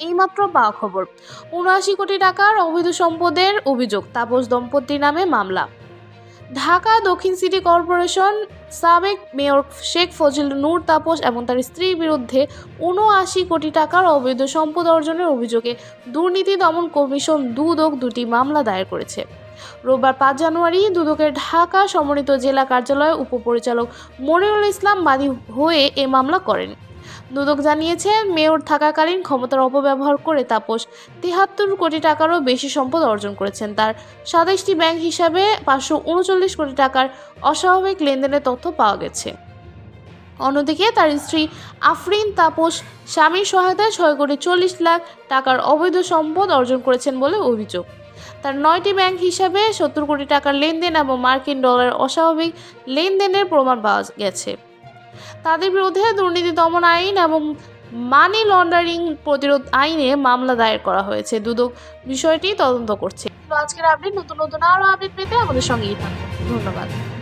সবেমাত্র পাওয়া খবর। উনআশি কোটি টাকার অবৈধ সম্পদের অভিযোগ, তাপস দম্পতির নামে মামলা। ঢাকা দক্ষিণ সিটি কর্পোরেশন সাবেক মেয়র শেখ ফজিল নূর, তাপস এবং তার স্ত্রীর বিরুদ্ধে উনআশি কোটি টাকার অবৈধ সম্পদ অর্জনের অভিযোগে দুর্নীতি দমন কমিশন দুদক দুটি মামলা দায়ের করেছে। রোববার পাঁচ জানুয়ারি দুদকের ঢাকা সমন্বিত জেলা কার্যালয়ে উপপরিচালক মনিরুল ইসলাম বাদী হয়ে এ মামলা করেন। দুদক জানিয়েছে, মেয়র থাকাকালীন ক্ষমতার অপব্যবহার করে তাপস তিহাত্তর কোটি টাকারও বেশি সম্পদ অর্জন করেছেন। তার সাতাইশটি ব্যাংক হিসাবে পাঁচশো উনচল্লিশ কোটি টাকার অস্বাভাবিক লেনদেনের তথ্য পাওয়া গেছে। অন্যদিকে তার স্ত্রী আফরিন তাপস স্বামীর সহায়তায় ছয় কোটি চল্লিশ লাখ টাকার অবৈধ সম্পদ অর্জন করেছেন বলে অভিযোগ। তার নয়টি ব্যাংক হিসাবে সত্তর কোটি টাকার লেনদেন এবং মার্কিন ডলার অস্বাভাবিক লেনদেনের প্রমাণ পাওয়া গেছে। তাদের বিরুদ্ধে দুর্নীতি দমন আইন এবং মানি লন্ডারিং প্রতিরোধ আইনে মামলা দায়ের করা হয়েছে। দুদক বিষয়টি তদন্ত করছে। আজকের আপডেট নতুন নতুন আরও আপডেট পেতে আমাদের সঙ্গেই থাকুন। ধন্যবাদ।